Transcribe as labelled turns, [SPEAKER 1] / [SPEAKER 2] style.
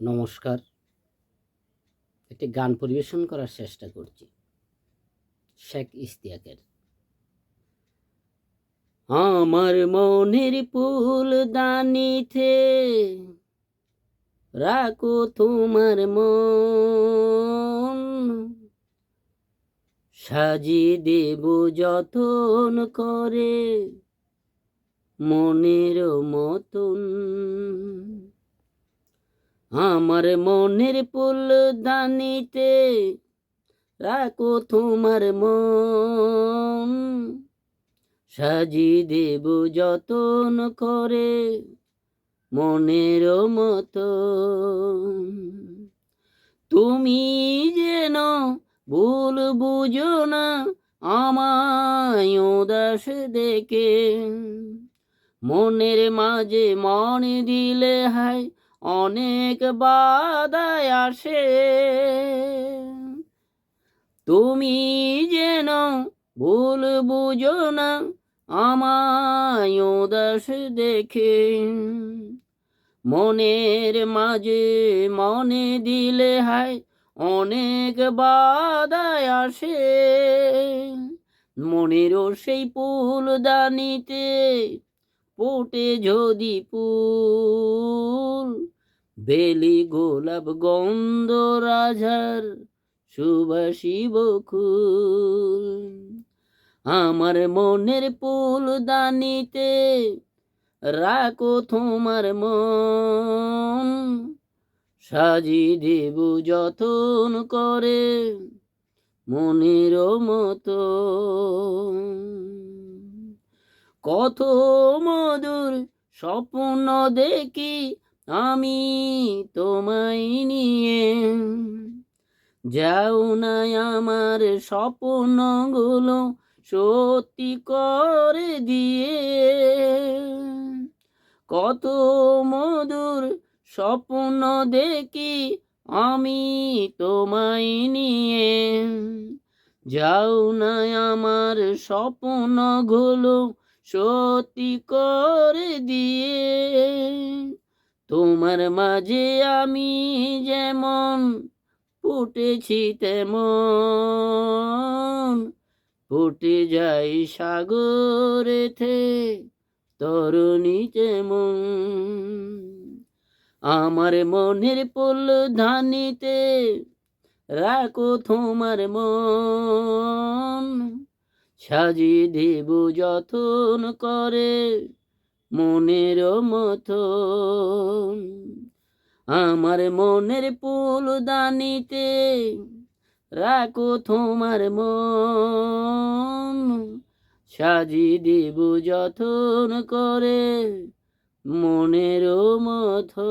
[SPEAKER 1] নমস্কার। একটি গান পরিবেশন করার চেষ্টা করছি। শেখ ইস্তিয়াকের আমার মনের ফুল দানিতে রাখো তোমার মন। সাজিয়ে দেব যতন করে মনের মতন। আমার মনের ফুল দানিতে রাখো তোমার মন। সাজি দেব যতন করে মনের মতো। তুমি যেন ভুল বুঝো না, আমায় উদাস দেখে। মনের মাঝে মনে দিলে হায় অনেক বাধায় আসে। তুমি যেন ভুল বুঝো না, আমায় উদাস দেখে। মনের মাঝে মনে দিলে হায়, অনেক বাধায় আসে। মনেরও সেই ফুল পোটে যদি ফুল, বেলি গোলাপ গন্ধ রাজার সুবাসী বকুল আমার মনের ফুল দানিতে রাখো তোমার মন, সাজি দেব যতন করে মনের মতো কত মধুর স্বপ্ন দেখি আমি তোমায় নিয়ে। যাও না আমার স্বপ্নগুলো সত্যি করে দিয়ে। কত মধুর স্বপ্ন দেখি আমি তোমায় নিয়ে। যাও না আমার স্বপ্নগুলো সত্যি করে দিয়ে তোমার মাঝে আমি যেমন ফুটেছি তেমন ফুটে যাই সাগরেতে তরুণী যেমন। আমার মনের পুল ধানিতে রাখো তোমার মন। সাজিয়ে দেব যতন করে মনের মতন। আমার মনের ফুল দানিতে রাখো তোমার মন। সাজিয়ে দেব যতন করে মনের মতো